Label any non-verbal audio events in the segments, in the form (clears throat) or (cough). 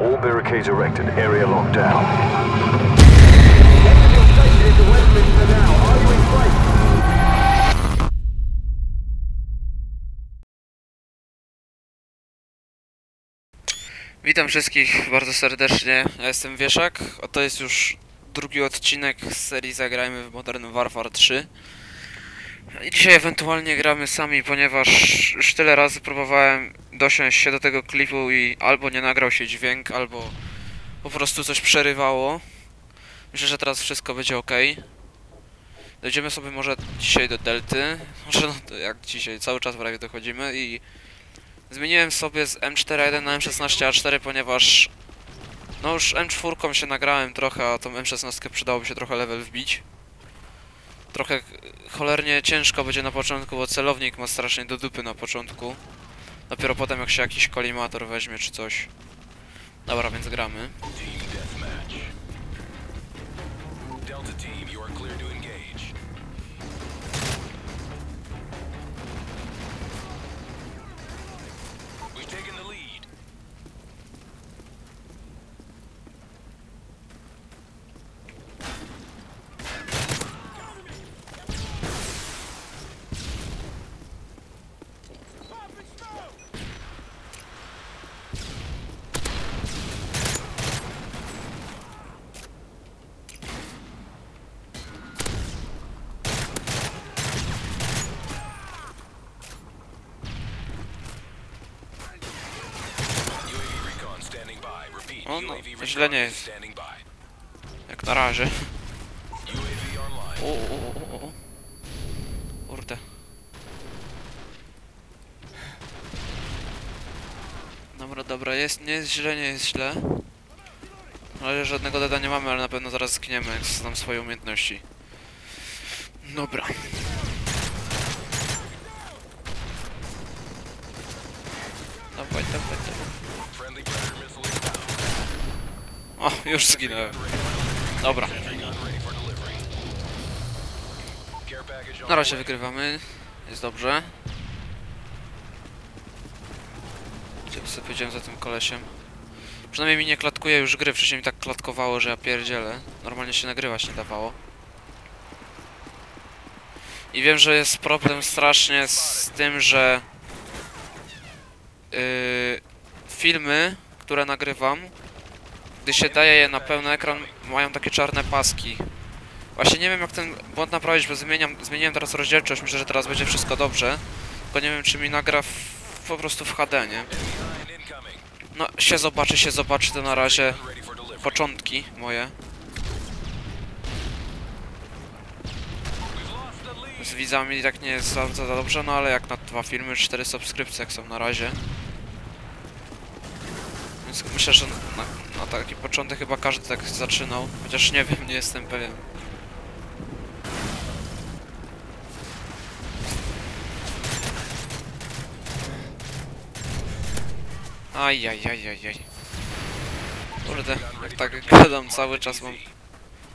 All barricades erected. Area locked down. Witam wszystkich bardzo serdecznie. Ja jestem Wieszak, a to jest już drugi odcinek z serii Zagrajmy w Modern Warfare 3. Dzisiaj ewentualnie gramy sami, ponieważ już tyle razy próbowałem dosiąść się do tego klipu i albo nie nagrał się dźwięk, albo po prostu coś przerywało. Myślę, że teraz wszystko będzie ok. Dojdziemy sobie może dzisiaj do Delty. (laughs) Może no, to jak dzisiaj, cały czas prawie dochodzimy i Zmieniłem sobie z M4A1 na M16A4, ponieważ no już M4 się nagrałem trochę, a tą M16 przydałoby się trochę level wbić. Trochę cholernie ciężko będzie na początku, bo celownik ma strasznie do dupy na początku. Dopiero potem jak się jakiś kolimator weźmie czy coś. Dobra, więc gramy. Źle nie jest. Jak na razie. O, o, o, o. Kurde. Dobra, dobra, jest, nie jest źle, nie jest źle. Razie żadnego deda nie mamy, ale na pewno zaraz zgniemy, jak znam swoje umiejętności. Dobra. Dawaj, dawaj, dawaj. Friendly predator missile inbound. O, już zginąłem. Dobra, na razie wygrywamy. Jest dobrze. Gdzie sobie powiedziałem za tym kolesiem? Przynajmniej mi nie klatkuje już gry, wcześniej mi tak klatkowało, że ja pierdzielę. Normalnie się nagrywać nie dawało. I wiem, że jest problem strasznie z tym, że yy, filmy, które nagrywam, gdy się daje je na pełny ekran, mają takie czarne paski. Właśnie nie wiem jak ten błąd naprawić, bo zmieniam, zmieniłem teraz rozdzielczość, myślę, że teraz będzie wszystko dobrze. Tylko nie wiem czy mi nagra w, po prostu w HD, nie? No się zobaczy, się zobaczy to na razie początki moje. Z widzami tak nie jest za, za dobrze, no ale jak na dwa filmy, cztery subskrypcje jak są na razie. Więc myślę, że na, na taki początek chyba każdy tak zaczynał. Chociaż nie wiem, nie jestem pewien. Ajajajajaj. Kurde, jak tak gadam cały czas mam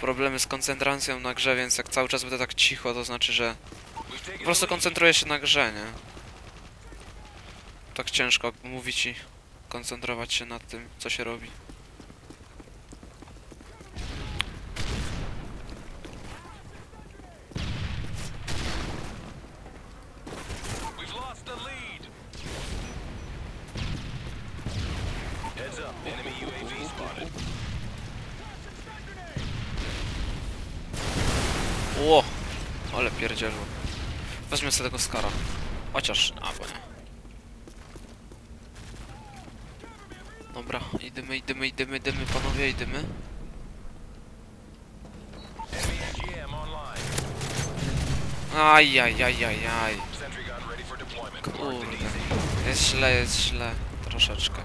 problemy z koncentracją na grze, więc jak cały czas będę tak cicho, to znaczy, że po prostu koncentruję się na grze, nie? Tak ciężko mówić i koncentrować się nad tym, co się robi. Ło! Ale pierdzielło. Weźmy sobie tego skara. Chociaż, a bo nie. Dobra, idziemy, idziemy, idziemy, idziemy, panowie, idziemy. Ready for deployment. Mark the Kurde. Jest źle, jest źle. Troszeczkę.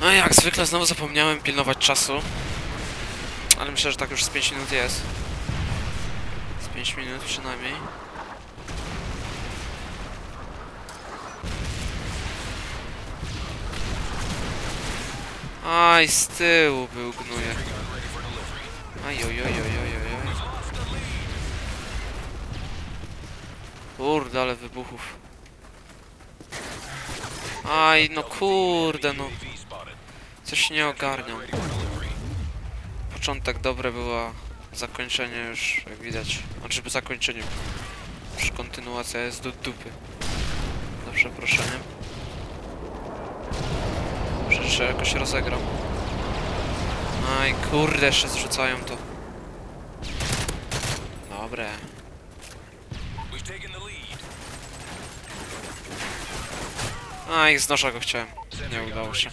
No jak zwykle znowu zapomniałem pilnować czasu. Ale myślę, że tak już z 5 minut jest. Z 5 minut przynajmniej. Aj, z tyłu był gnuje. Sentry gun ready for delivery. Aj, oj, oj, oj, oj, oj, oj. We've lost the lead. Kurde, ale wybuchów. Aj, no kurde, no. Coś nie ogarniam. Początek dobre było, zakończenie już, jak widać. Znaczy zakończenie. Już kontynuacja jest do dupy. Za przeproszeniem. Jeszcze jakoś rozegram. Aj kurde, jeszcze zrzucają to. Dobre. Lead. Aj, z noża go chciałem. Nie udało się.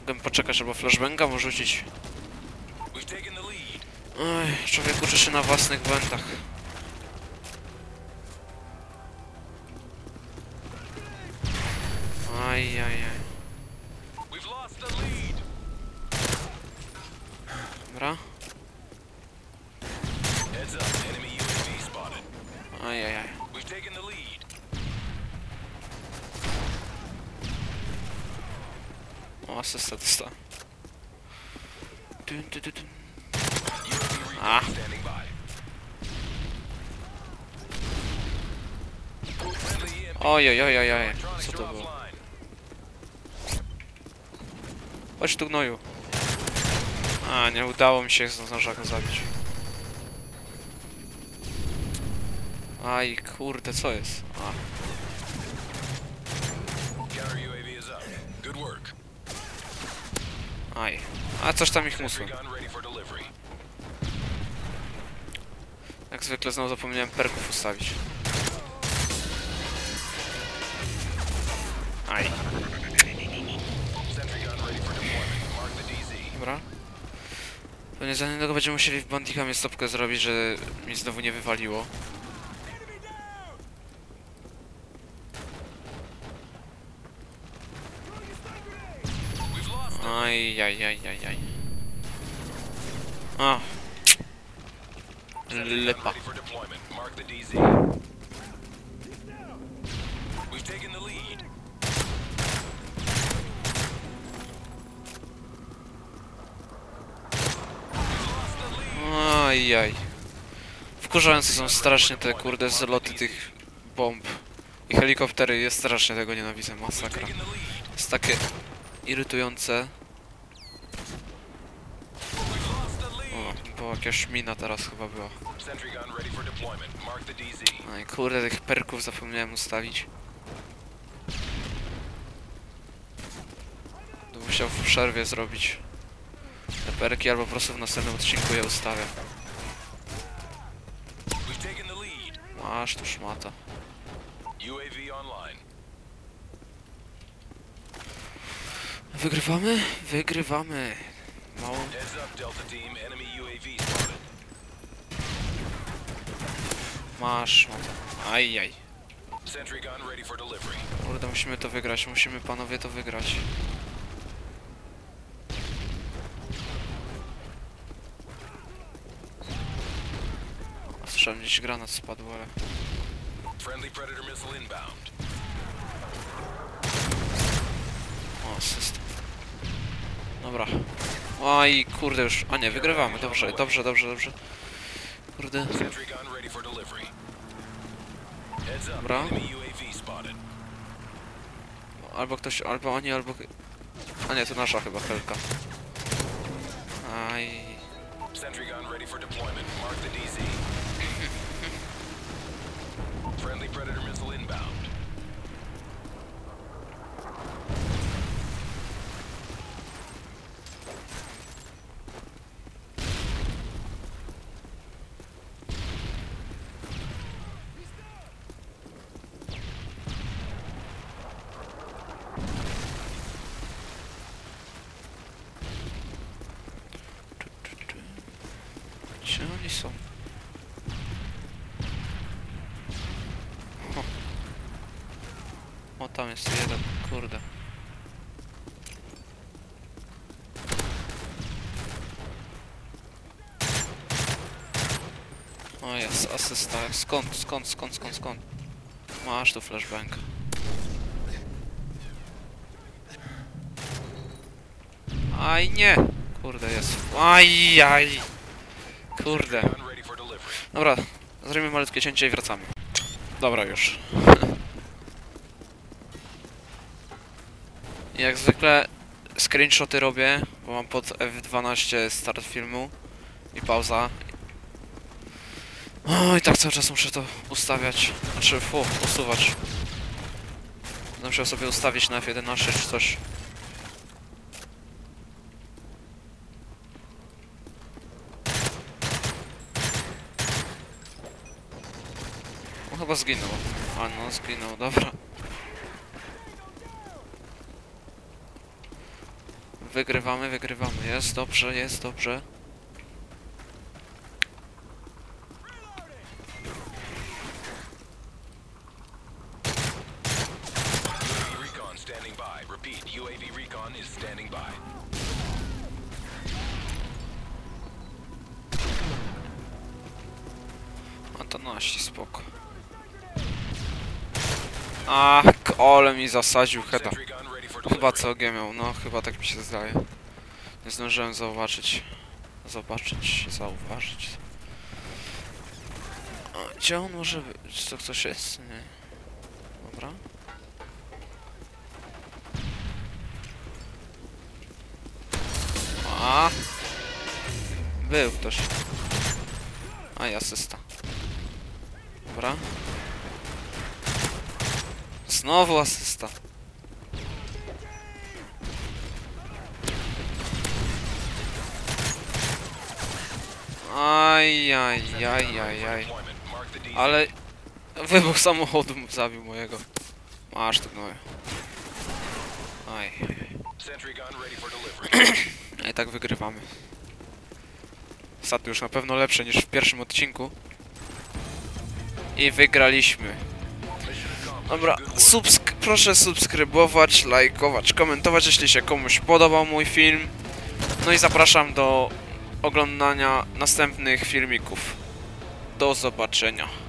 Mogłem poczekać, albo flashbanga mu rzucić. Oj, człowiek uczy się na własnych błędach. Aj, aj, aj. We've lost the lead. Dobra. Heads up. Enemy UAV spotted. Aj, aj, aj. We've taken the lead. O, asysta dostała. Dun, dun, dun, dun. Ah. EMP Oj, oj, oj, oj, oj. Co to było? Chodź tu gnoju. A, nie udało mi się z noża go zabić. Aj, kurde, co jest? A, aj. A, coś tam ich Sentry musło. gun ready for delivery. Jak zwykle znowu zapomniałem perków ustawić. Aj, dobra. Pewnie za niedługo będziemy musieli w Bandicamie stopkę zrobić, że mi znowu nie wywaliło. Aj, aj, aj, aj, aj. A. Aj, aj. Wkurzające są strasznie te kurde zloty tych bomb. I helikoptery, jest strasznie tego nienawidzę, masakra. Jest takie irytujące. O, jakaś mina teraz chyba była. DZ. Aj, kurde, tych perków zapomniałem ustawić. To musiał w przerwie zrobić. Te perki albo po prostu w następnym odcinku je ustawię. Masz tu szmata. Wygrywamy? Wygrywamy. Mało. Heads up, Delta Team. Enemy UAV spotted. Masz szmata. Ajaj. Sentry gun ready for delivery. Kurde, musimy to wygrać, musimy panowie to wygrać. Słyszałem gdzieś granat spadł, ale... Friendly Predator missile inbound. O, asyst. Dobra. Oj, kurde już. A nie, wygrywamy. Dobrze, dobrze, dobrze, dobrze. Kurde. Dobra. Albo ktoś, albo oni, albo... A nie, to nasza chyba helka. Aj. Friendly Predator missile inbound. Tu, tu, tu. Gdzie oni są? O. o, tam jest jeden, kurde. O, jest asysta. Skąd, skąd, skąd, skąd, skąd? Masz tu flashbang. Aj, nie! Kurde, jest. Aj, aj! Kurde. Dobra, zrobimy malutkie cięcie i wracamy. Dobra już. (laughs) Jak zwykle screenshoty robię, bo mam pod F12 start filmu i pauza. O, i tak cały czas muszę to ustawiać. Znaczy, fu, usuwać. Będę musiał sobie ustawić na F11 czy coś. Chyba zginął. A no, zginął, dobra. Wygrywamy, wygrywamy. Jest dobrze, jest dobrze. A to nasi, spoko. Ach, ole mi zasadził chyba. Sentry gun ready for Chyba. COG miał, no chyba tak mi się zdaje. Nie zdążyłem zauważyć. Zobaczyć, zauważyć. A, gdzie on może być? Czy to ktoś jest? Nie. Dobra. A. Był ktoś. A i asysta. Dobra. Znowu asysta. Aj, aj, aj, aj, aj. Deployment. Mark the D. Ale wybuch samochodu zabił mojego. Masz ty gnoju. Aj. A (clears throat) i tak wygrywamy. Ostatnio już na pewno lepsze niż w pierwszym odcinku. I wygraliśmy. Dobra, subsk proszę subskrybować, lajkować, komentować, jeśli się komuś podobał mój film. No i zapraszam do oglądania następnych filmików. Do zobaczenia.